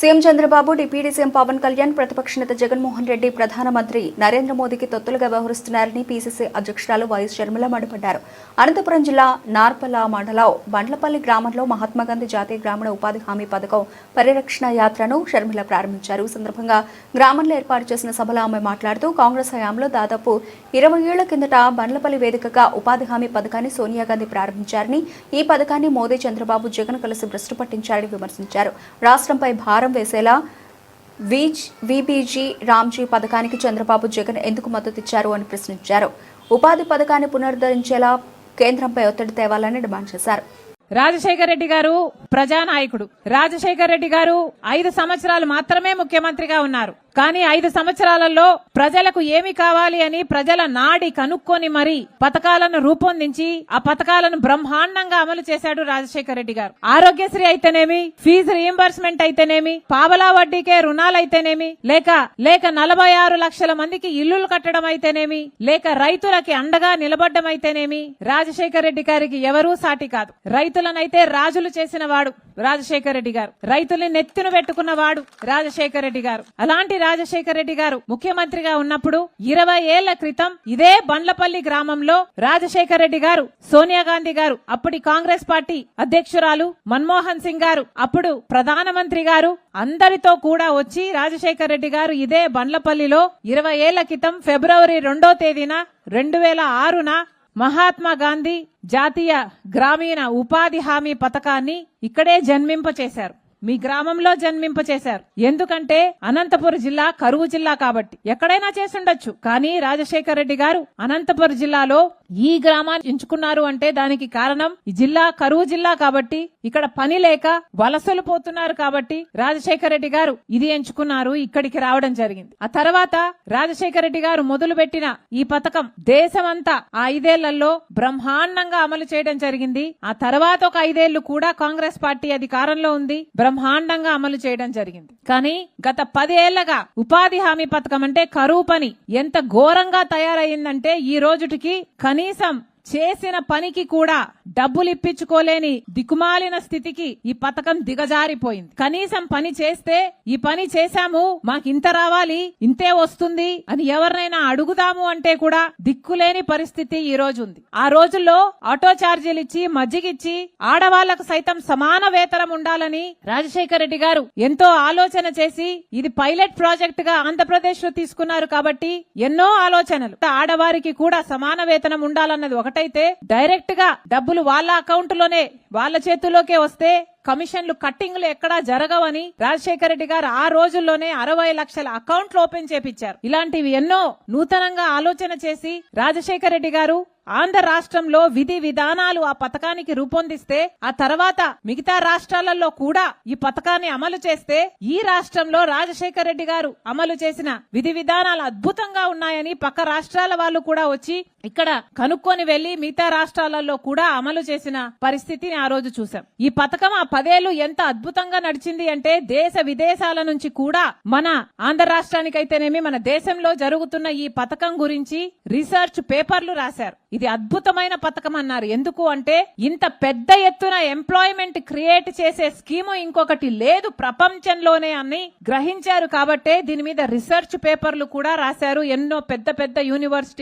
CM Chandrababu deputy CM Pawan Kalyan ప్రతిపక్ష నేత జగన్మోహన్ రెడ్డి ప్రధానమంత్రి నరేంద్ర మోదీకి తొత్తులుగా వ్యవహరిస్తున్నారని పీసీసీ అధ్యక్షురాలు వైఎస్ షర్మిల మండిపడ్డారు. అనంతపురం జిల్లా నార్పల మండలం బండ్లపల్లి గ్రామంలో మహాత్మాగాంధీ జాతీయ గ్రామీణ ఉపాధి హామీ పథకం పరిరక్షణ యాత్రను షర్మిల ప్రారంభించారు. ఈ సందర్భంగా గ్రామంలో ఏర్పాటు చేసిన సభలో ఆమె మాట్లాడుతూ కాంగ్రెస్ హయాంలో దాదాపు ఇరవై ఏళ్ళ కిందట బండ్లపల్లి వేదికగా ఉపాధి హామీ పథకాన్ని సోనియా గాంధీ ప్రారంభించారని ఈ పథకాన్ని మోదీ చంద్రబాబు జగన్ కలిసి భ్రష్టు పట్టించారని విమర్శించారు. రాష్ట్రంపై భారం వేసేలా వీజ్ వీబీజీ రామ్జీ పథకానికి చంద్రబాబు జగన్ ఎందుకు మద్దతు ఇచ్చారు అని ప్రశ్నించారు. ఉపాధి పథకాన్ని పునరుద్ధరించేలా కేంద్రంపై ఒత్తిడి తేవాలని డిమాండ్ చేశారు. రాజశేఖర రెడ్డి గారు ప్రజానాయకుడు. రాజశేఖర రెడ్డి గారు ఐదు సంవత్సరాలు మాత్రమే ముఖ్యమంత్రిగా ఉన్నారు. కానీ ఐదు సంవత్సరాలలో ప్రజలకు ఏమి కావాలి అని ప్రజల నాడి కనుక్కొని మరి పథకాలను రూపొందించి ఆ పథకాలను బ్రహ్మాండంగా అమలు చేశాడు రాజశేఖర రెడ్డి గారు. ఆరోగ్యశ్రీ అయితేనేమి ఫీజు రీఎంబర్స్మెంట్ అయితేనేమి పావలా వడ్డీకే రుణాలు అయితేనేమి లేక లేక నలభై ఆరు లక్షల మందికి ఇల్లులు కట్టడం అయితేనేమి లేక రైతులకి అండగా నిలబడ్డం అయితేనేమి రాజశేఖర రెడ్డి గారికి ఎవరూ సాటి కాదు. రైతులనైతే రాజులు చేసిన వాడు రాజశేఖర రెడ్డి గారు. రైతుల్ని నెత్తిన పెట్టుకున్న వాడు రాజశేఖర రెడ్డి గారు. అలాంటి రాజశేఖర రెడ్డి గారు ముఖ్యమంత్రిగా ఉన్నప్పుడు ఇరవై ఏళ్ళ క్రితం ఇదే బండ్లపల్లి గ్రామంలో రాజశేఖర రెడ్డి గారు సోనియా గాంధీ గారు అప్పటి కాంగ్రెస్ పార్టీ అధ్యక్షురాలు మన్మోహన్ సింగ్ గారు అప్పుడు ప్రధానమంత్రి గారు అందరితో కూడా వచ్చి రాజశేఖర రెడ్డి గారు ఇదే బండ్లపల్లిలో ఇరవై ఏళ్ళ క్రితం ఫిబ్రవరి రెండో తేదీన రెండు వేల ఆరున మహాత్మా గాంధీ జాతీయ గ్రామీణ ఉపాధి హామీ పథకాన్ని ఇక్కడే జన్మింపచేశారు. మీ గ్రామంలో జన్మింపచేశారు ఎందుకంటే అనంతపురం జిల్లా కరువు జిల్లా కాబట్టి. ఎక్కడైనా చేసుండొచ్చు కానీ రాజశేఖర రెడ్డి గారు అనంతపురం జిల్లాలో ఈ గ్రామాన్ని ఎంచుకున్నారు అంటే దానికి కారణం ఈ జిల్లా కరువు జిల్లా కాబట్టి ఇక్కడ పని లేక వలసలు పోతున్నారు కాబట్టి రాజశేఖర రెడ్డి గారు ఇది ఎంచుకున్నారు ఇక్కడికి రావడం జరిగింది. ఆ తర్వాత రాజశేఖర రెడ్డి గారు మొదలు పెట్టిన ఈ పథకం దేశమంతా ఆ ఐదేళ్ళలో బ్రహ్మాండంగా అమలు చేయడం జరిగింది. ఆ తర్వాత ఒక ఐదేళ్ళు కూడా కాంగ్రెస్ పార్టీ అధికారంలో ఉంది బ్రహ్మాండంగా అమలు చేయడం జరిగింది. కానీ గత పదేళ్ళగా ఉపాధి హామీ పథకం అంటే కరువు పని ఎంత ఘోరంగా తయారయ్యిందంటే ఈ రోజుటికి కనీసం చేసిన పనికి కూడా డబ్బులు ఇప్పించుకోలేని దిక్కుమాలిన స్థితికి ఈ పథకం దిగజారిపోయింది. కనీసం పని చేస్తే ఈ పని చేశాము మాకు ఇంత రావాలి ఇంతే వస్తుంది అని ఎవరినైనా అడుగుదాము అంటే కూడా దిక్కులేని పరిస్థితి ఈ రోజు ఉంది ఆ రోజుల్లో ఆటో ఛార్జీలు ఇచ్చి మజ్జిగిచ్చి ఆడవాళ్ళకు సైతం సమాన వేతనం ఉండాలని రాజశేఖర రెడ్డి గారు ఎంతో ఆలోచన చేసి ఇది పైలట్ ప్రాజెక్ట్గా ఆంధ్రప్రదేశ్లో తీసుకున్నారు కాబట్టి ఎన్నో ఆలోచనలు. ఆడవారికి కూడా సమాన వేతనం ఉండాలన్నది ఒకటి అయితే డైరెక్ట్గా డబ్బులు వాళ్ళ అకౌంట్లోనే వాళ్ళ చేతుల్లోకే వస్తే కమిషన్లు కట్టింగ్లు ఎక్కడా జరగవని రాజశేఖర రెడ్డి గారు ఆ రోజుల్లోనే అరవై లక్షల అకౌంట్లు ఓపెన్ చేపించారు ఇలాంటివి ఎన్నో నూతనంగా ఆలోచన చేసి రాజశేఖర రెడ్డి గారు ఆంధ్ర రాష్ట్రంలో విధి విధానాలు ఆ పథకానికి రూపొందిస్తే ఆ తర్వాత మిగతా రాష్ట్రాలలో కూడా ఈ పథకాన్ని అమలు చేస్తే ఈ రాష్ట్రంలో రాజశేఖర రెడ్డి గారు అమలు చేసిన విధి విధానాలు అద్భుతంగా ఉన్నాయని పక్క రాష్ట్రాల వాళ్ళు కూడా వచ్చి ఇక్కడ కనుక్కొని వెళ్ళి మిగతా రాష్ట్రాలలో కూడా అమలు చేసిన పరిస్థితిని ఆ రోజు చూసాం ఈ పథకం ఆ పదేళ్ళు ఎంత అద్భుతంగా నడిచింది అంటే దేశ విదేశాల నుంచి కూడా మన ఆంధ్ర రాష్ట్రానికైతేనేమి మన దేశంలో జరుగుతున్న ఈ పథకం గురించి రీసెర్చ్ పేపర్లు రాశారు. ఇది అద్భుతమైన పథకం అన్నారు. ఎందుకు అంటే ఇంత పెద్ద ఎత్తున ఎంప్లాయ్మెంట్ క్రియేట్ చేసే స్కీము ఇంకొకటి లేదు ప్రపంచంలోనే అని గ్రహించారు కాబట్టే దీని మీద రీసెర్చ్ పేపర్లు కూడా రాశారు. ఎన్నో పెద్ద పెద్ద యూనివర్సిటీ